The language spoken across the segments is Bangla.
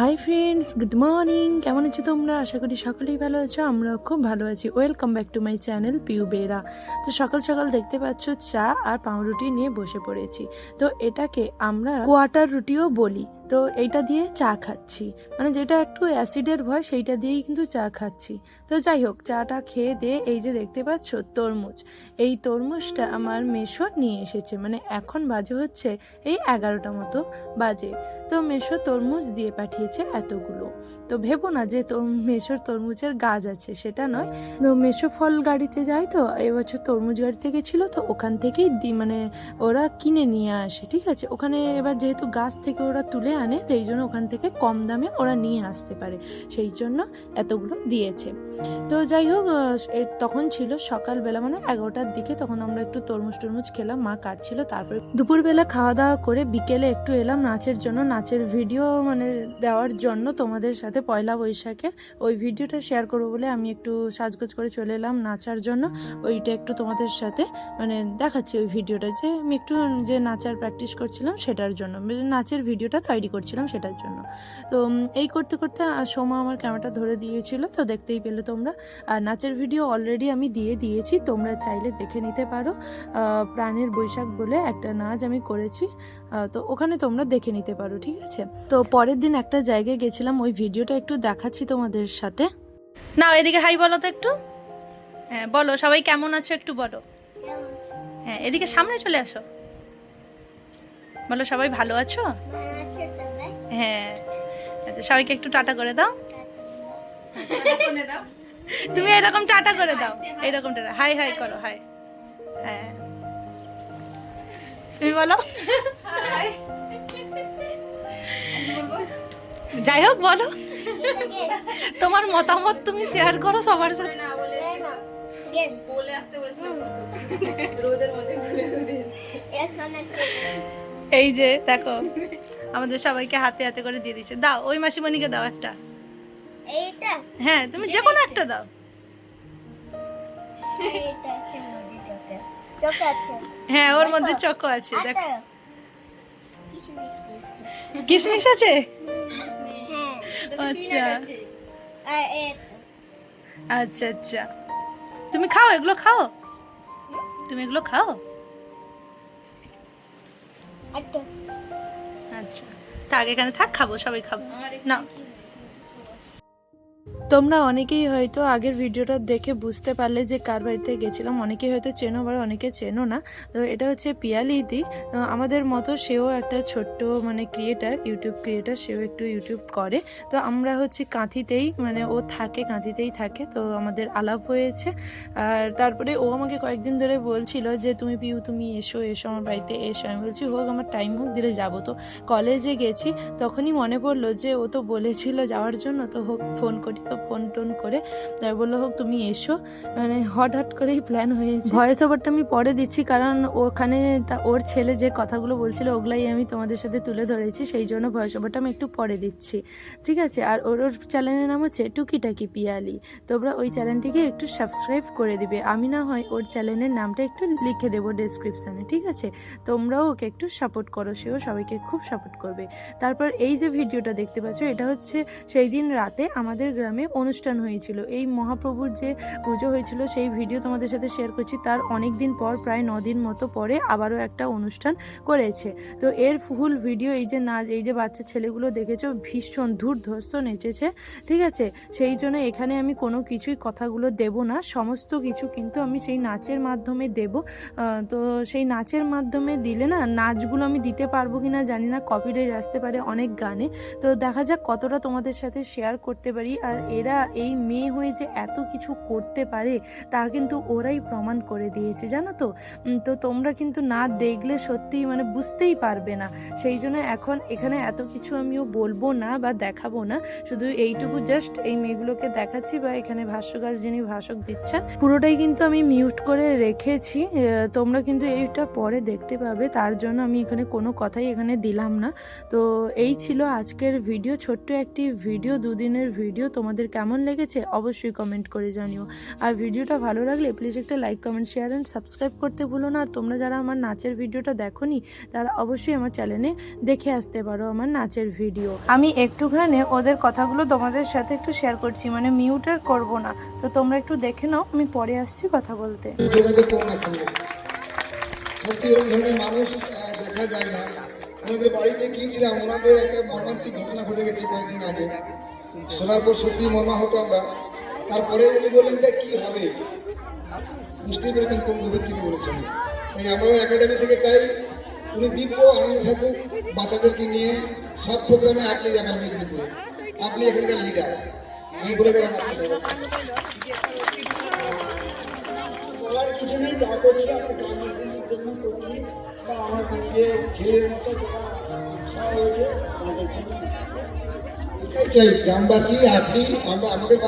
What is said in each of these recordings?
হাই ফ্রেন্ডস গুড মর্নিং কেমন আছো তোমরা? আশা করি সকলেই ভালো আছো, আমরাও খুব ভালো আছি। Welcome back to my channel Piu Bera তো সকাল সকাল দেখতে পাচ্ছ, চা আর পাউরুটি নিয়ে বসে পড়েছি। তো এটাকে আমরা কোয়াটার রুটিও বলি। তো এইটা দিয়ে চা খাচ্ছি। মানে যেটা একটু অ্যাসিডের ভয়, সেইটা দিয়েই কিন্তু চা খাচ্ছি। তো যাই হোক, চাটা খেয়ে দিয়ে এই যে দেখতে পাচ্ছ, তরমুজ। এই তরমুজটা আমার মেশো নিয়ে এসেছে। মানে এখন বাজে হচ্ছে এই এগারোটা মতো বাজে। তো মেশো তরমুজ দিয়ে পাঠিয়েছে এতগুলো। তো ভেবো না যে তো মেশোর তরমুজের গাছ আছে, সেটা নয়। তো মেশো ফল গাড়িতে যায় তো, এবছর তরমুজ গাড়িতে গেছিল তো ওখান থেকেই দি মানে ওরা কিনে নিয়ে আসে, ঠিক আছে? ওখানে এবার যেহেতু গাছ থেকে ওরা তুলে আনে এই জন্য ওখান থেকে কম দামে ওরা নিয়ে আসতে পারে। সেই জন্য এতগুলো দিয়েছে। তো যাই হোক তখন ছিল সকালবেলা মানে এগারোটার দিকে তখন আমরা একটু তরমুজ টরমুজ খেলাম, মা কাটছিল, তারপরে দুপুরবেলা খাওয়া দাওয়া করে বিকেলে একটু এলাম, নাচের জন্য নাচের ভিডিও মানে দেওয়ার জন্য তোমাদের সাথে পয়লা বৈশাখে ওই ভিডিওটা শেয়ার করব বলে আমি একটু সাজগোজ করে চলে এলাম নাচার জন্য। ওইটা একটু তোমাদের সাথে মানে দেখাচ্ছি ওই ভিডিওটা যে আমি একটু যে নাচার প্র্যাকটিস করছিলাম সেটার জন্য। নাচের ভিডিওটা তৈরি করছিলাম সেটার জন্য। তো এই করতে করতে আহ, সোমা আমার ক্যামেরাটা ধরে দিয়েছিল তো দেখতেই পেলে তোমরা। আর নাচের ভিডিও অলরেডি আমি দিয়ে দিয়েছি তোমরা চাইলে দেখে নিতে পারো। প্রাণের বৈশাখ বলে একটা নাচ আমি করেছি। তো ওখানে তোমরা দেখে নিতে পারো ঠিক আছে? তো পরের দিন একটা জায়গায় গেছিলাম ওই ভিডিওটা একটু দেখাচ্ছি তোমাদের সাথে। না এদিকে হাই বলো তো একটু। হ্যাঁ বলো সবাই কেমন আছো একটু বলো। হ্যাঁ এদিকে সামনে চলে আসো। বলো সবাই ভালো আছো? হ্যাঁ আচ্ছা, সবাইকে একটু টাটা করে দাও। তুমি এরকম টাটা করে দাও। এরকম টাটা হাই হাই করো হাই। হ্যাঁ। তুমি বলো। যাই হোক বলো। তোমার মতামত তুমি শেয়ার করো সবার সাথে। এই যে দেখো আমাদের সবাইকে হাতে হাতে করে দিয়ে দিচ্ছে। দাও ওই মাসিমণিকে দাও একটা। হ্যাঁ তুমি যে কোনো একটা দাও। হ্যাঁ ওর মধ্যে চকো আছে দেখো। কিসমিস আছে? আচ্ছা। আচ্ছা আচ্ছা। তুমি খাও এগুলো খাও। তুমি এগুলো খাও? আচ্ছা। তা আচ্ছা। থাক এখানে থাক খাব সবাই খাব। না তোমরা অনেকেই হয়তো আগের ভিডিওটা দেখে বুঝতে পারলে যে কার বাড়িতে গেছিলাম। অনেকেই হয়তো চেনো আবার অনেকে চেনো না। তো এটা হচ্ছে পিয়ালিদি আমাদের মতো সেও একটা ছোট্ট মানে ক্রিয়েটার ইউটিউব ক্রিয়েটার সেও একটু ইউটিউব করে। তো আমরা হচ্ছে কাঁথিতেই মানে ও থাকে, কাঁথিতেই থাকে। তো আমাদের আলাপ হয়েছে। আর তারপরে ও আমাকে কয়েকদিন ধরে বলছিল যে, তুমি পিউ, তুমি এসো এসো, আমার বাড়িতে এসো। আমি বলছি, হোক, আমার টাইম হোক দিলে যাব। তো কলেজে গেছি। তখনই মনে পড়ল যে, ও তো বলেছিল যাওয়ার জন্য। তো হোক ফোন করি। তো ফোন টোন করে, তাই বলল, হোক, তুমি এসো। মানে হঠাৎ করেই প্ল্যান হয়েছে। ভয়েস ওভারটা আমি পরে দিচ্ছি, কারণ ওখানে ওর ছেলে যে কথাগুলো বলছিল, ওগুলাই আমি তোমাদের সাথে তুলে ধরেছি, সেই জন্য ভয়েস ওভারটা আমি একটু পরে দিচ্ছি। ঠিক আছে? আর ওর ওর চ্যানেলের নাম হচ্ছে টুকিটাকি পিয়ালি। তোমরা ওই চ্যানেলটিকে একটু সাবস্ক্রাইব করে দিবে। আমি না হয় ওর চ্যানেলের নামটা একটু লিখে দেবো ডেসক্রিপশানে ঠিক আছে? তোমরাও ওকে একটু সাপোর্ট করো, সেও সবাইকে খুব সাপোর্ট করবে। তারপর এই যে ভিডিওটা দেখতে পাচ্ছ, এটা হচ্ছে সেই দিন রাতে আমাদের গ্রামে অনুষ্ঠান হয়েছিল। এই মহাপ্রভুর যে পুজো হয়েছিল, সেই ভিডিও তোমাদের সাথে শেয়ার করছি। তার অনেক দিন পর, প্রায় দিন মতো পরে আবারও একটা অনুষ্ঠান করেছে। তো এর ফুল ভিডিও এই যে নাচ এই যে বাচ্চা ছেলেগুলো দেখেছ, ভীষণ ধূর্ধস্ত নেচেছে, ঠিক আছে? সেই জন্য এখানে আমি কোনো কিছুই কথাগুলো দেব না, সমস্ত কিছু কিন্তু আমি সেই নাচের মাধ্যমে দেব। তো সেই নাচের মাধ্যমে দিলে না, নাচগুলো আমি দিতে পারব কি না জানি না কপিরাইট আসতে পারে অনেক গানে। তো দেখা যাক কতটা তোমাদের সাথে শেয়ার করতে পারি। আর এরা এই মেয়ে হয়ে যে এত কিছু করতে পারে, তা কিন্তু ওরাই প্রমাণ করে দিয়েছে, জানো তো? তো তোমরা কিন্তু না দেখলে সত্যিই মানে বুঝতেই পারবে না। সেই জন্য এখন এখানে এত কিছু আমিও বলব না বা দেখাবো না। শুধু এইটুকু জাস্ট এই মেয়েগুলোকে দেখাচ্ছি বা এখানে ভাষ্যকার যিনি ভাষক দিচ্ছেন, পুরোটাই কিন্তু আমি মিউট করে রেখেছি। তোমরা কিন্তু এইটা পরে দেখতে পাবে, তার জন্য আমি এখানে কোনো কথাই এখানে দিলাম না। তো এই ছিল আজকের ভিডিও, ছোট্ট একটি ভিডিও, দুদিনের ভিডিও তোমাদের কেমন লেগেছে অবশ্যই কমেন্ট করে জানিও। আর ভিডিওটা ভালো লাগলে প্লিজ একটা like comment share and subscribe করতে ভুলো না। আর তোমরা যারা আমার নাচের ভিডিওটা দেখো নি তারা অবশ্যই আমার চ্যানেলে দেখে আসতে পারো আমার নাচের ভিডিও। আমি একটুখানি ওদের কথাগুলো তোমাদের সাথে একটু শেয়ার করছি মানে মিউট আর করব না। তো তোমরা একটু দেখে নাও, আমি পরে আসছি কথা বলতে। ওনাদের বাড়িতে গিয়েছিলাম, ওনাদের একটা মর্মান্তিক ঘটনা ঘটে গেছে কয়েকদিন আগে। শোনার পর সত্যি মর্মাহত আমরা। তারপরে উনি বললেন যে, কি হবে? বুঝতেই পেরেছেন কোন গভীর থেকে বলেছেন তাই আমরাও একাডেমি থেকে চাই, উনি দিব্য আনন্দে থাকুক, বাচ্চাদেরকে নিয়ে সব প্রোগ্রামে আপনি যাবেন মেদিনীপুরে আপনি এখানকার লিডার আমি বলে গেলাম বলার কিছু নেই, যা করছি আমার নিজের ছেলের মতো হয়েছে। গ্রামবাসী, আপনি, আমরা আমাদের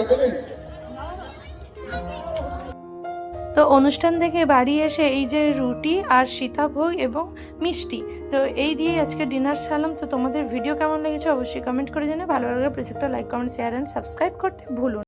তো অনুষ্ঠান থেকে বাড়ি এসে এই যে রুটি আর সীতাভোগ এবং মিষ্টি, তো এই দিয়ে আজকে ডিনার ছাড়লাম। তো তোমাদের ভিডিও কেমন লেগেছে অবশ্যই কমেন্ট করে জানিয়ে ভালো লাগলে প্রজেক্টটা like comment share and subscribe করতে ভুলো না।